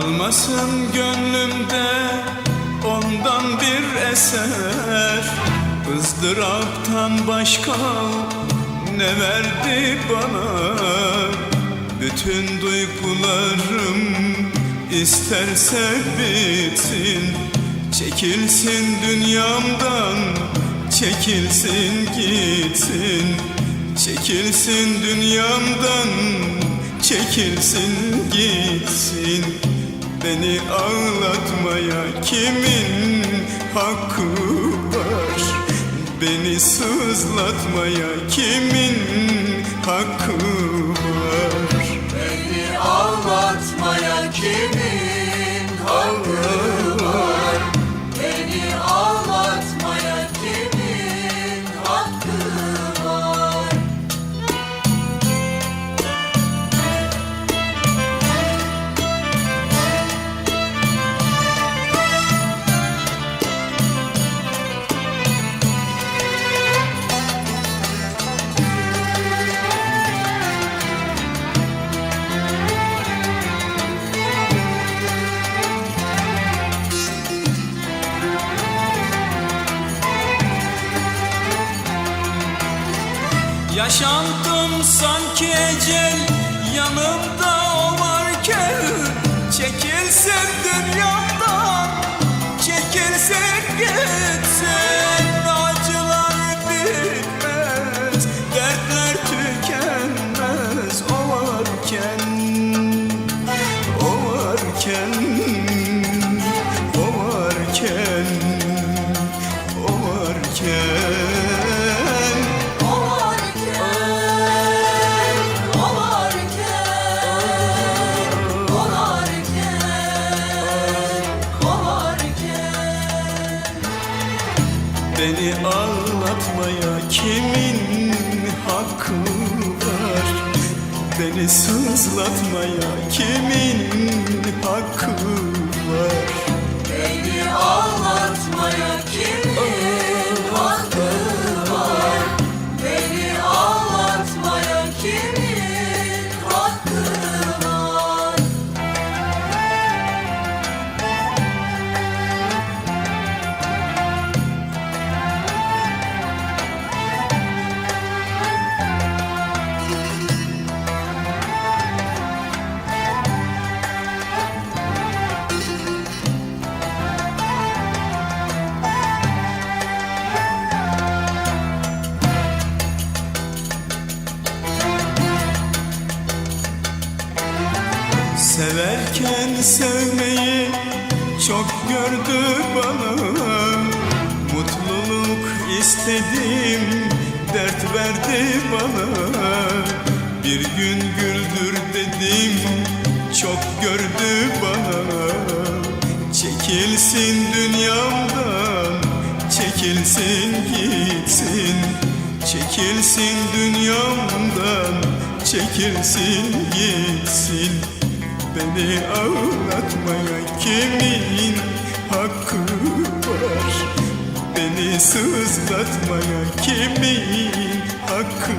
Kalmasın gönlümde ondan bir eser. Izdıraptan başka ne verdi bana? Bütün duygularım isterse bitsin. Çekilsin dünyamdan çekilsin gitsin. Çekilsin dünyamdan çekilsin gitsin Beni ağlatmaya kimin hakkı var? Beni sızlatmaya kimin hakkı Yaşandım sanki ecel yanımda o varken Çekilsin dünyamdan Beni ağlatmaya kimin hakkı var? Beni sızlatmaya kimin hakkı var? Beni ağlatmaya Severken sevmeyi çok gördü bana. Mutluluk istedim dert verdi bana. Bir gün güldür dedim çok gördü bana. Çekilsin dünyamdan çekilsin gitsin. Çekilsin dünyamdan çekilsin gitsin Beni ağlatmaya kimin hakkı var? Beni sızlatmaya kimin hakkı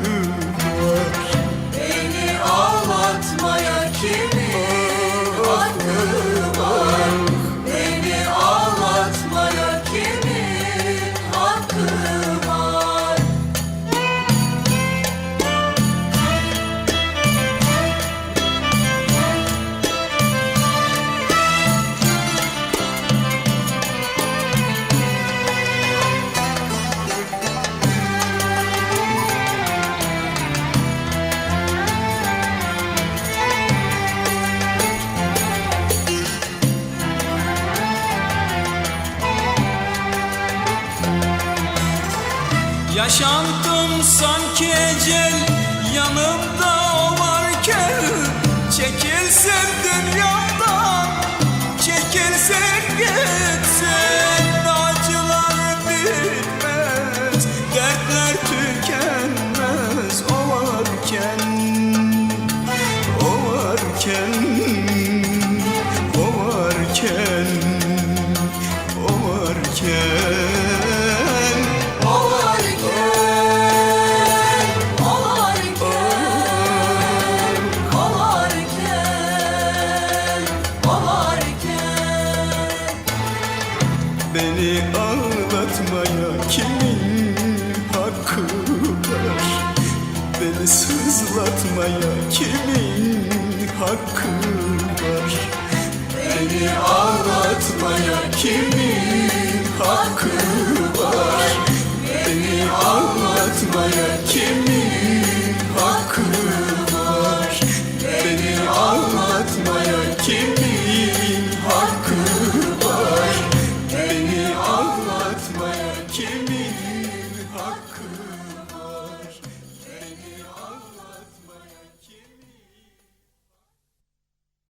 var? Beni ağlatmaya kimin Yaşandım sanki ecel yanımda o varken Çekilsin dünyamdan çekilsin gitsin Acılar bitmez dertler tükenmez o varken O varken O varken Beni ağlatmaya kimin hakkı var? Beni sızlatmaya kimin hakkı var? Beni ağlatmaya kimin hakkı